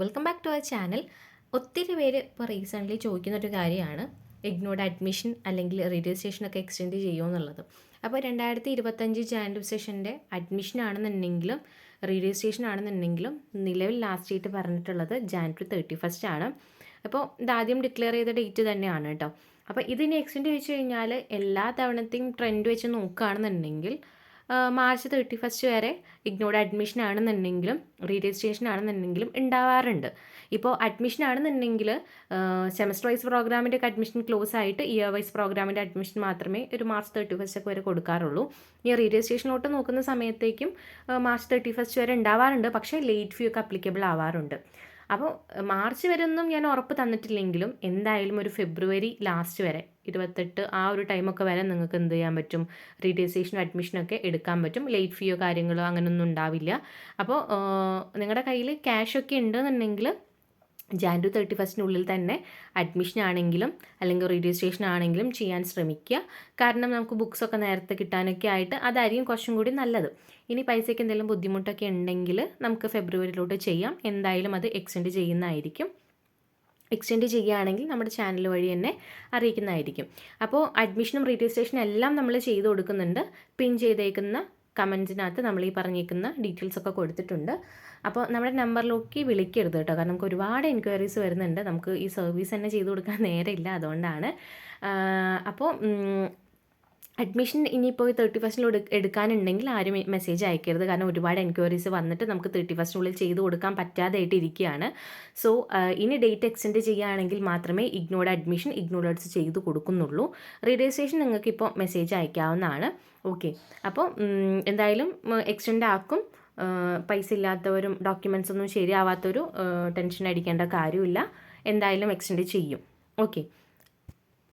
Welcome back to our channel ഒത്തിരി പേര് ഇപ്പോൾ റീസെന്റ്ലി ചോദിക്കുന്ന ഒരു കാര്യമാണ്. ഇഗ്നോർഡ് അഡ്മിഷൻ അല്ലെങ്കിൽ രജിസ്ട്രേഷനൊക്കെ എക്സ്റ്റെൻഡ് ചെയ്യുമോ എന്നുള്ളത്. അപ്പോൾ രണ്ടായിരത്തി ഇരുപത്തഞ്ച് ജാനുവരി സെഷന്റെ അഡ്മിഷൻ ആണെന്നുണ്ടെങ്കിലും രജിസ്ട്രേഷൻ ആണെന്നുണ്ടെങ്കിലും നിലവിൽ ലാസ്റ്റ് ഡേറ്റ് പറഞ്ഞിട്ടുള്ളത് ജാനുവരി തേർട്ടി ഫസ്റ്റ് ആണ്. അപ്പോൾ ഇതാദ്യം ഡിക്ലെയർ ചെയ്ത ഡേറ്റ് തന്നെയാണ് കേട്ടോ. അപ്പോൾ ഇതിന് എക്സ്റ്റെൻഡ് ചോദിച്ചു കഴിഞ്ഞാൽ എല്ലാ തവണത്തെയും ട്രെൻഡ് വെച്ച് നോക്കുകയാണെന്നുണ്ടെങ്കിൽ മാർച്ച് തേർട്ടി ഫസ്റ്റ് വരെ ഇഗ്നോർഡ് അഡ്മിഷൻ ആണെന്നുണ്ടെങ്കിലും റീ രജിസ്ട്രേഷൻ ആണെന്നുണ്ടെങ്കിലും ഉണ്ടാവാറുണ്ട്. ഇപ്പോൾ അഡ്മിഷൻ ആണെന്നുണ്ടെങ്കിൽ സെമസ്റ്റർ വൈസ് പ്രോഗ്രാമിന്റെ ഒക്കെ അഡ്മിഷൻ ക്ലോസ് ആയിട്ട് ഇയർ വൈസ് പ്രോഗ്രാമിന്റെ അഡ്മിഷൻ മാത്രമേ ഒരു മാർച്ച് തേർട്ടി ഫസ്റ്റ് ഒക്കെ വരെ കൊടുക്കാറുള്ളൂ. ഈ റീ രജിസ്ട്രേഷനോട്ട് നോക്കുന്ന സമയത്തേക്കും മാർച്ച് തേർട്ടി ഫസ്റ്റ് വരെ ഉണ്ടാവാറുണ്ട്. പക്ഷേ ലേറ്റ് ഫ്യൂ ഒക്കെ അപ്ലിക്കബിൾ ആവാറുണ്ട്. അപ്പോൾ മാർച്ച് വരെ ഒന്നും ഞാൻ ഉറപ്പ് തന്നിട്ടില്ലെങ്കിലും എന്തായാലും ഒരു ഫെബ്രുവരി ലാസ്റ്റ് വരെ ഇരുപത്തെട്ട് ആ ഒരു ടൈമൊക്കെ വരെ നിങ്ങൾക്ക് എന്ത് ചെയ്യാൻ പറ്റും? റീഡിയസേഷനും അഡ്മിഷനൊക്കെ എടുക്കാൻ പറ്റും. ലേറ്റ് ഫീയോ കാര്യങ്ങളോ അങ്ങനെയൊന്നും ഉണ്ടാവില്ല. അപ്പോൾ നിങ്ങളുടെ കയ്യിൽ ക്യാഷൊക്കെ ഉണ്ടെന്നുണ്ടെങ്കിൽ ജാനുവരി തേർട്ടി ഫസ്റ്റിനുള്ളിൽ തന്നെ അഡ്മിഷൻ ആണെങ്കിലും അല്ലെങ്കിൽ രജിസ്ട്രേഷൻ ആണെങ്കിലും ചെയ്യാൻ ശ്രമിക്കുക. കാരണം നമുക്ക് ബുക്സൊക്കെ നേരത്തെ കിട്ടാനൊക്കെ ആയിട്ട് അതായിരിക്കും കുറച്ചും കൂടി നല്ലത്. ഇനി പൈസയ്ക്ക് എന്തെങ്കിലും ബുദ്ധിമുട്ടൊക്കെ ഉണ്ടെങ്കിൽ നമുക്ക് ഫെബ്രുവരിയിലോട്ട് ചെയ്യാം. എന്തായാലും അത് എക്സ്റ്റെൻഡ് ചെയ്യുന്നതായിരിക്കും. എക്സ്റ്റെൻഡ് ചെയ്യുകയാണെങ്കിൽ നമ്മുടെ ചാനൽ വഴി തന്നെ അറിയിക്കുന്നതായിരിക്കും. അപ്പോൾ അഡ്മിഷനും രജിസ്ട്രേഷനും എല്ലാം നമ്മൾ ചെയ്ത് കൊടുക്കുന്നുണ്ട്. പിൻ ചെയ്തേക്കുന്ന കമന്റിനകത്ത് നമ്മൾ ഈ പറഞ്ഞേക്കുന്ന ഡീറ്റെയിൽസ് ഒക്കെ കൊടുത്തിട്ടുണ്ട്. അപ്പോൾ നമ്മുടെ നമ്പറിലേക്ക് വിളിക്കരുത് കേട്ടോ. കാരണം നമുക്ക് ഒരുപാട് എൻക്വയറീസ് വരുന്നുണ്ട്. നമുക്ക് ഈ സർവീസ് തന്നെ ചെയ്ത് കൊടുക്കാൻ നേരമില്ല അതുകൊണ്ടാണ്. അപ്പോൾ അഡ്മിഷൻ ഇനിയിപ്പോൾ തേർട്ടി ഫസ്റ്റിൽ എടുക്കാനുണ്ടെങ്കിൽ ആരും മെസ്സേജ് അയക്കരുത്. കാരണം ഒരുപാട് എൻക്വയറീസ് വന്നിട്ട് നമുക്ക് തേർട്ടി ഫസ്റ്റിനുള്ളിൽ ചെയ്ത് കൊടുക്കാൻ പറ്റാതായിട്ട് ഇരിക്കുകയാണ്. സോ ഇനി ഡേറ്റ് എക്സ്റ്റെൻഡ് ചെയ്യുകയാണെങ്കിൽ മാത്രമേ ഇഗ്നോർഡ് അഡ്മിഷൻ ഇഗ്നോർഡ്സ് ചെയ്ത് കൊടുക്കുന്നുള്ളൂ. രജിസ്ട്രേഷൻ നിങ്ങൾക്ക് ഇപ്പോൾ മെസ്സേജ് അയക്കാവുന്നതാണ്. ഓക്കെ അപ്പോൾ എന്തായാലും എക്സ്റ്റെൻഡ് ആക്കും. പൈസ ഇല്ലാത്തവരും ഡോക്യുമെൻസ് ഒന്നും ശരിയാവാത്തൊരു ടെൻഷൻ അടിക്കേണ്ട കാര്യമില്ല. എന്തായാലും എക്സ്റ്റെൻഡ് ചെയ്യും. ഓക്കെ